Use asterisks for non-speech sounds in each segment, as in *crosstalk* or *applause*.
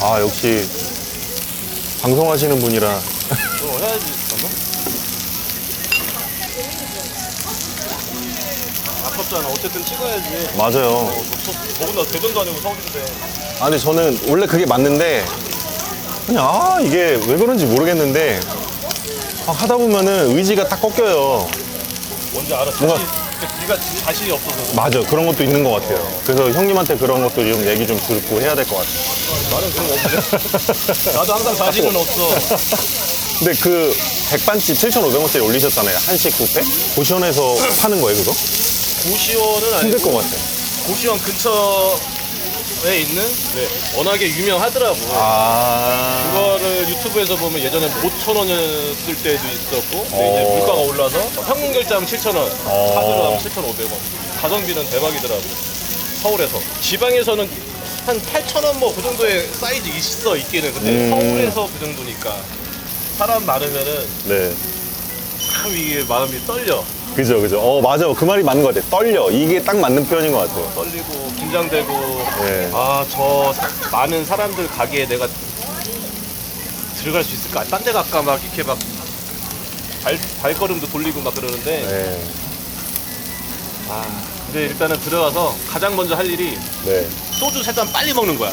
아 역시 방송하시는 분이라. 어, 해야지 잠깐 아깝잖아. 어쨌든 찍어야지. 맞아요. 어, 너, 더군다나 대전도 아니고 서울인데 아 근데 저는 원래 그게 맞는데 그냥 아 이게 왜 그런지 모르겠는데 아, 하다 보면은 의지가 딱 꺾여요. 뭔지 알아. 뭔가- 네가 자신이 없어서 맞아 그런 것도 있는 것 같아요. 그래서 형님한테 그런 것도 좀 얘기 좀 듣고 해야 될 것 같아요. 나는 그런 거 없는데 나도 항상 자신은 없어 근데 그 백반집 7,500원짜리 올리셨잖아요. 한식 뷔페? 고시원에서 파는 거예요 그거? 고시원은 아니고 힘들 것 같아요. 고시원 근처 에 있는 네, 워낙에 유명하더라고 아 그거를 유튜브에서 보면 예전에 5천 원이었을 때도 있었고 근데 어. 이제 물가가 올라서 현금 결제하면 7천 원, 어. 카드로 하면 7,500원. 가성비는 대박이더라고. 서울에서 지방에서는 한 8천 원 뭐 그 정도의 사이즈 있어 있기는 근데 음. 서울에서 그 정도니까 사람 많으면은 네. 참 이게 마음이 떨려 그죠 그죠. 어 맞아 그 말이 맞는 것 같아요. 떨려 이게 딱 맞는 표현인 것 같아요. 떨리고 긴장되고 네. 아저 많은 사람들 가게에 내가 들어갈 수 있을까? 딴 데 갈까 막 이렇게 막 발, 발걸음도 돌리고 막 그러는데 네. 아 근데 일단은 들어가서 가장 먼저 할 일이 네. 소주 세 잔 빨리 먹는 거야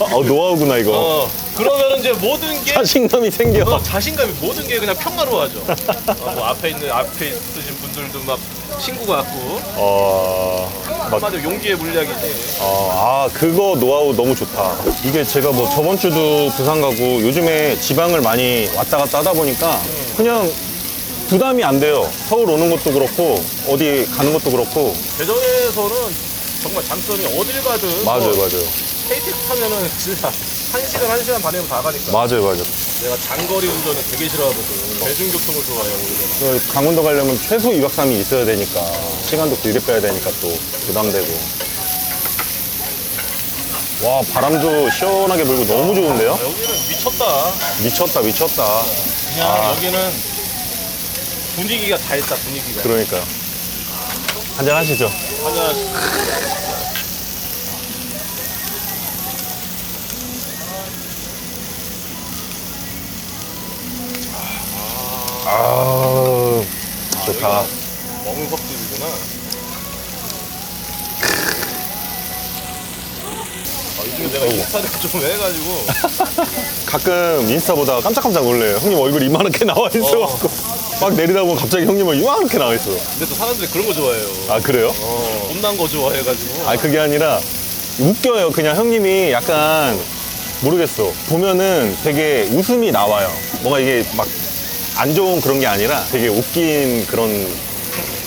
어 노하우구나 이거. 어 그러면은 이제 모든 게 자신감이 생겨. 어, 자신감이 모든 게 그냥 평화로워져 어, 뭐 앞에 있는 앞에 있으신 분들도 막 친구 같고 어, 막, 한마디로 용기의 물약이지 어, 아, 그거 노하우 너무 좋다. 이게 제가 뭐 저번 주도 부산 가고 요즘에 지방을 많이 왔다 갔다 하다 보니까 그냥 부담이 안 돼요. 서울 오는 것도 그렇고, 어디 가는 것도 그렇고. 대전에서는 정말 장점이 어딜 가든 맞아요, 뭐 맞아요. KTX 타면은 진짜 1시간, 1시간 반이면 다 가니까 맞아요, 맞아요. 내가 장거리 운전을 되게 싫어하거든 대중교통을 좋아해요 오히려 그 강원도 가려면 최소 2박 3일 있어야 되니까, 시간도 길게 빼야 되니까 또 부담되고. 와, 바람도 시원하게 불고 너무 좋은데요? 여기는 미쳤다 미쳤다, 미쳤다. 그냥 아. 여기는 분위기가 다 있다 분위기가 그러니까요. 한잔 하시죠. 하나 아, 좋다. 멍석집이구나 아, 요즘에 내가 인스타를 *laughs* 좀 해가지고 가끔 인스타 보다가 깜짝깜짝 놀래요. 형님 얼굴 이만하게 나와 있어갖고. 막 내리다 보면 갑자기 형님 얼굴 이만하게 나와 있어. 근데 또 사람들이 그런 거 좋아해요 아, 그래요? 어, 못난 거 좋아해가지고 아, 그게 아니라 웃겨요. 그냥 형님이 약간 모르겠어. 보면은 되게 웃음이 나와요. 뭔가 이게 막 안 좋은 그런 게 아니라 되게 웃긴 그런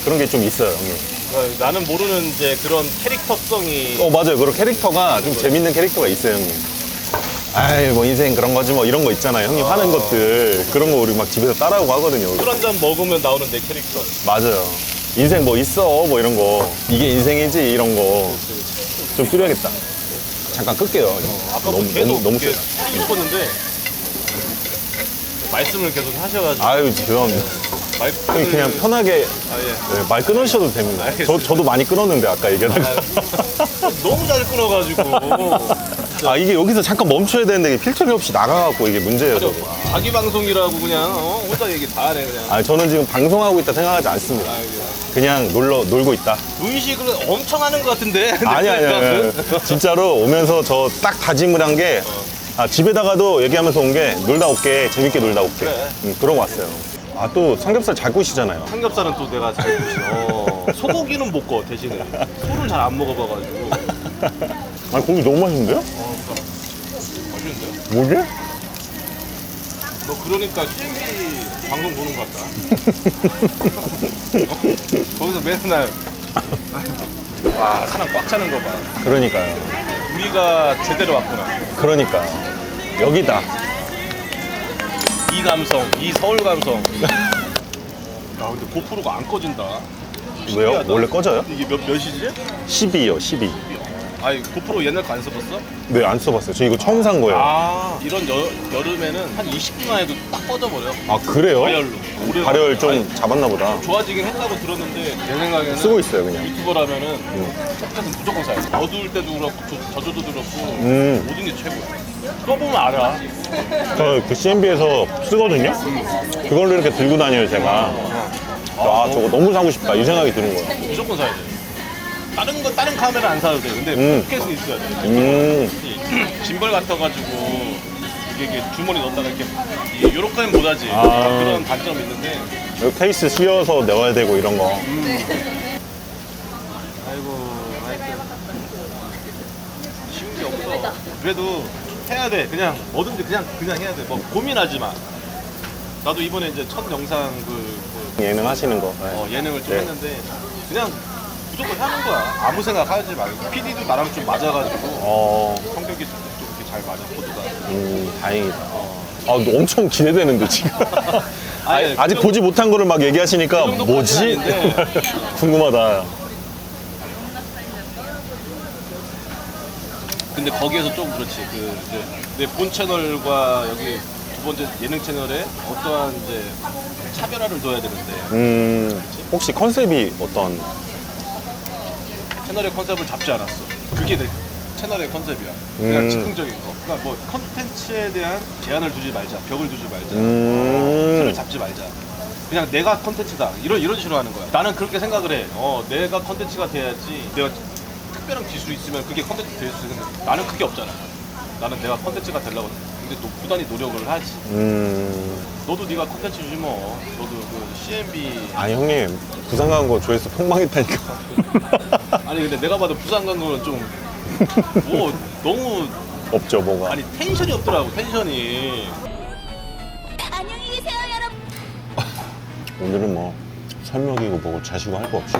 그런 게 좀 있어요, 형님. 어, 나는 모르는 이제 그런 캐릭터성이 어, 맞아요. 그런 캐릭터가 좀 재밌는 캐릭터가 있어요, 형님. 아이, 뭐 인생 그런 거지 뭐 이런 거 있잖아요. 형님 하는 것들. 그런 거 우리 막 집에서 따라하고 하거든요. 술 한 잔 먹으면 나오는 내 캐릭터 맞아요. 인생 뭐 있어, 뭐 이런 거. 이게 인생이지, 이런 거. 좀 필요하겠다. 잠깐 끌게요. 아까 너무, 계속 너무, 너무 이렇게 싶었는데 말씀을 계속 하셔가지고 아유, 죄송합니다. 말 형님 그냥 편하게 아, 예. 네, 말 끊으셔도 됩니다. 저. 저도 많이 끊었는데, 아까 얘기하다가. 너무 잘 끊어가지고 아, 이게 여기서 잠깐 멈춰야 되는데, 이게 필터리 없이 나가갖고 이게 문제예요, 저거. 자기 방송이라고 그냥 어, 혼자 얘기 다 하네 그냥 아, 저는 지금 방송하고 있다 생각하지 않습니다. 아, 이게. 그냥 놀러, 놀고 있다. 의식을 엄청 하는 것 같은데 아니, 아니, 아니. 진짜로 오면서 저 딱 다짐을 한 게, 아, 집에다가도 얘기하면서 온 게, 놀다 올게, 재밌게 놀다 올게. 그래. 음, 그러고 왔어요. 아, 또 삼겹살 잘 구시잖아요. 삼겹살은 또 내가 잘 구시 어, 소고기는 못 구워 대신에 소를 잘 안 먹어봐가지고 *laughs* 아, 고기 너무 맛있는데요? 맛있는데? 뭐지? 너 그러니까 CMB 방송 보는 것 같다 *laughs* 거기서 맨날 와 사람 꽉 차는 거 봐 그러니까요. 우리가 제대로 왔구나 그러니까. 여기다. 이 감성 이 서울 감성 야 근데 고프로가 안 꺼진다 왜요? 신기하다. 원래 꺼져요? 이게 몇, 몇이지? 12요, 12. 아니 고프로 옛날 거 안 써봤어? 네, 안 써봤어요. 저 이거 처음 산 거예요. 아 이런 여, 여름에는 한 20분만 해도 딱 꺼져버려 아, 그래요? 발열로 오래 발열 좀 잡았나 보다. 좋아지긴 했다고 들었는데 내 생각에는 쓰고 있어요, 그냥. 유튜버라면은 음. 첫째는 무조건 사야 돼 어두울 때도 그렇고 저- 저조도 그렇고 음. 모든 게 최고야 써보면 알아 저 그 CMB에서 쓰거든요? 그걸로 이렇게 들고 다녀요, 제가. 아, 저거 너무 사고 싶다. 이 생각이 드는 거예요. 무조건 사야 돼 다른 거 다른 카메라 안 사도 돼 근데 음. 포켓은 있어야 돼 음, 이 짐벌 같아가지고 이게, 이게 주머니 넣었다가 이렇게 이- 요렇게는 못하지 아. 그런 단점이 있는데 여기 케이스 씌워서 내와야 되고 이런 거. 아이고 하여튼 쉬운 게 없어 그래도 해야 돼 그냥 뭐든지 그냥 그냥 해야 돼뭐 고민하지 마 나도 이번에 이제 첫 영상 그, 그 예능 하시는 거. 네. 어, 예능을 좀 네. 했는데 그냥 무조건 하는 거야 아무 생각 하지 말고 PD도 나랑 좀 맞아가지고 어, 성격이 좀 이렇게 잘 맞아 코드가 음, 다행이다. 아, 엄청 기대되는데, 지금. *laughs* 아니, 아직 그 보지 못한 거를 막 얘기하시니까 그 정도까지는 뭐지? 아닌데. *laughs* 궁금하다. 근데 거기에서 좀 그렇지. 그 이제 내 본 채널과 여기 두 번째 예능 채널에 어떠한 이제 차별화를 둬야 되는데 음, 혹시 컨셉이 어떤? 채널의 컨셉을 잡지 않았어. 그게 내 채널의 컨셉이야. 그냥 음. 즉흥적인 거. 그러니까 뭐 컨텐츠에 대한 제한을 두지 말자. 벽을 두지 말자. 음, 틀을 잡지 말자. 그냥 내가 컨텐츠다. 이런 이런 식으로 하는 거야. 나는 그렇게 생각을 해. 어, 내가 컨텐츠가 돼야지. 내가 특별한 기술이 있으면 그게 컨텐츠 될 수 있는데 나는 그게 없잖아. 나는 내가 컨텐츠가 되려고 근데 또 부단히 노력을 하지. 음. 너도 네가 컨텐츠지 뭐. 너도 그 CMB 아니, 형님. 부산 간 거 조회수 폭망했다니까. *laughs* 아니 근데 내가 봐도 부산 간 거는 좀 *laughs* 뭐 너무 없죠, 뭐가. 아니 텐션이 없더라고 텐션이 안녕히 계세요, 여러분. 오늘은 뭐, 설명이고 뭐고 자시고 할 거 없이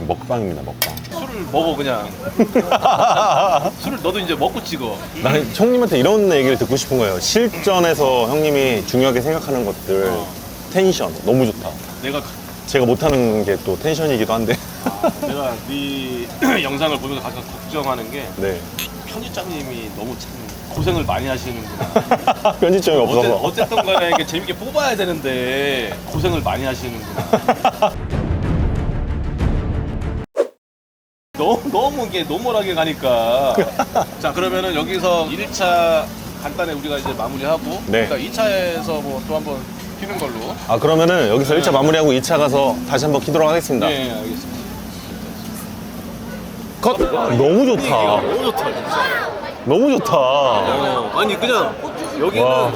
먹방입니다, 먹방. 술을 먹어 그냥 *laughs* 술을 너도 이제 먹고 찍어 나는 형님한테 이런 얘기를 듣고 싶은 거예요. 실전에서 형님이 중요하게 생각하는 것들, 어. 텐션, 너무 좋다. 내가 제가 못하는 게 또 텐션이기도 한데. *laughs* 내가 네 *clears throat* 영상을 보면서 가끔 걱정하는 게 네. 편집장님이 너무 참 고생을 많이 하시는구나 *laughs* 편집점이 어째, 없어서. 어쨌든 간에 이게 재밌게 뽑아야 되는데 고생을 많이 하시는구나 너무 너무 이게 노멀하게 가니까 *laughs* 자 그러면은 여기서 1차 간단히 우리가 이제 마무리하고 네. 그러니까 2차에서 뭐 또 한번 피는 걸로 아, 그러면은 여기서 1차 마무리하고 2차 가서 다시 한번 키도록 하겠습니다. 네 알겠습니다 컷! 너무 좋다. 너무 좋다 너무 좋다. 어, 아니 그냥 여기는 와.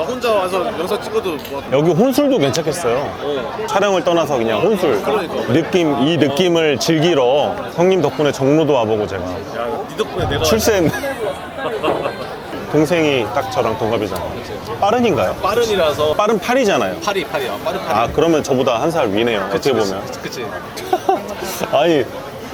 나 혼자 와서 영상 찍어도 뭐 여기 혼술도 괜찮겠어요. 어. 촬영을 떠나서 그냥 혼술. 그러니까. 느낌, 이 느낌을 즐기러 형님 덕분에 정로도 와보고 제가 야, 네 덕분에 내가 출세했네. *laughs* 동생이 딱 저랑 동갑이잖아. 빠른인가요? 빠른이라서 빠른 팔이잖아요. 팔이 팔이야 빠른 팔이 아, 그러면 저보다 한 살 위네요. 어떻게 보면. 그치 *laughs* 아니,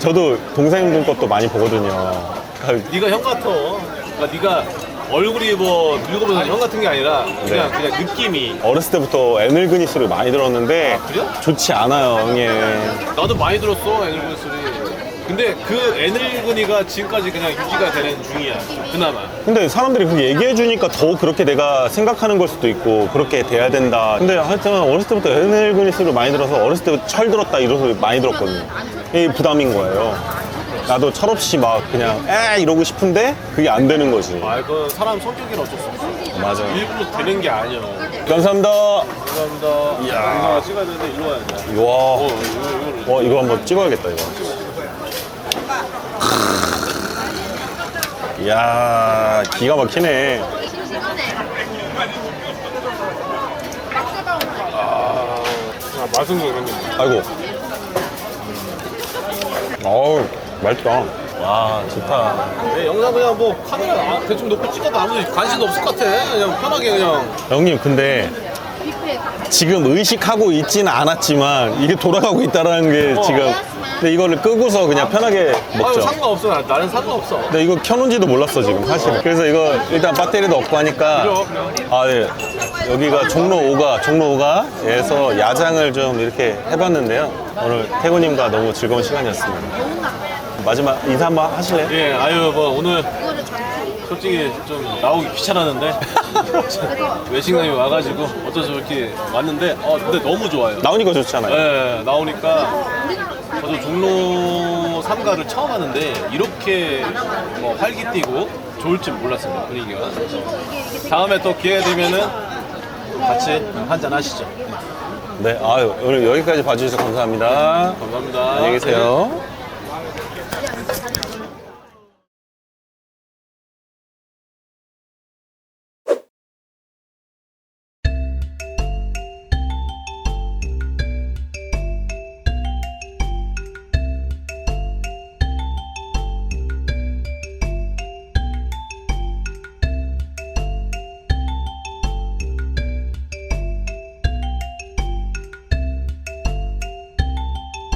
저도 동생분 것도 많이 보거든요. 그러니까 네가 형 같아 그러니까 네가 얼굴이 뭐 늙어보면 형 같은 게 아니라 그냥 네. 그냥 느낌이 어렸을 때부터 애늙은이 소리 많이 들었는데 그래요? 좋지 않아요, 형님. 나도 많이 들었어 애늙은 소리 근데 그 애늙은이가 지금까지 그냥 유지가 되는 중이야 그나마 근데 사람들이 그렇게 얘기해 주니까 더 그렇게 내가 생각하는 걸 수도 있고 그렇게 돼야 된다. 근데 하여튼 어렸을 때부터 애늙은이 소리를 많이 들어서 어렸을 때부터 철 들었다 이런 소리 많이 들었거든요. 이게 부담인 거예요. 나도 철없이 막 그냥 에 이러고 싶은데 그게 안 되는 거지. 아 이거 사람 성격이라 어쩔 수 없어 맞아. 일부러 되는 게 아니야 감사합니다. 감사합니다 이야. 영상 찍어야 되는데 일로 와야 돼 와, 어, 이거, 이거를 와 이거 한번 찍어야겠다 이거. 이야 기가 막히네. 아, 맛은 그런 게 아이고. 어우 맛있다. 와 좋다. 네, 영상 그냥 뭐 카메라 아, 대충 놓고 찍어도 아무 관심도 없을 것 같아. 그냥 편하게 그냥. 형님 근데 지금 의식하고 있지는 않았지만 이게 돌아가고 있다라는 게 어. 지금 근데 이거를 끄고서 그냥 편하게 아유 먹죠. 상관없어. 나- 나는 상관없어. 근데 이거 켜놓은지도 몰랐어 지금 사실은. 그래서 이거 일단 배터리도 없고 하니까. 아 예. 여기가 종로 5가 종로 5가 에서 야장을 좀 이렇게 해봤는데요. 오늘 태구님과 너무 즐거운 시간이었습니다. 마지막 인사 한번 하실래요? 예, 아유 뭐 오늘 솔직히 좀 나오기 귀찮았는데 외식남이 와가지고 어쩔 수 없이 왔는데 어 근데 너무 좋아요. 나오니까 좋잖아요. 예, 나오니까 저도 종로 3가를 처음 하는데 이렇게 뭐 활기 띠고 좋을 줄 몰랐습니다 분위기가. 다음에 또 기회 되면은 같이 한잔 하시죠. 네, 아유, 오늘 여기까지 봐주셔서 감사합니다. 감사합니다. 안녕히 계세요.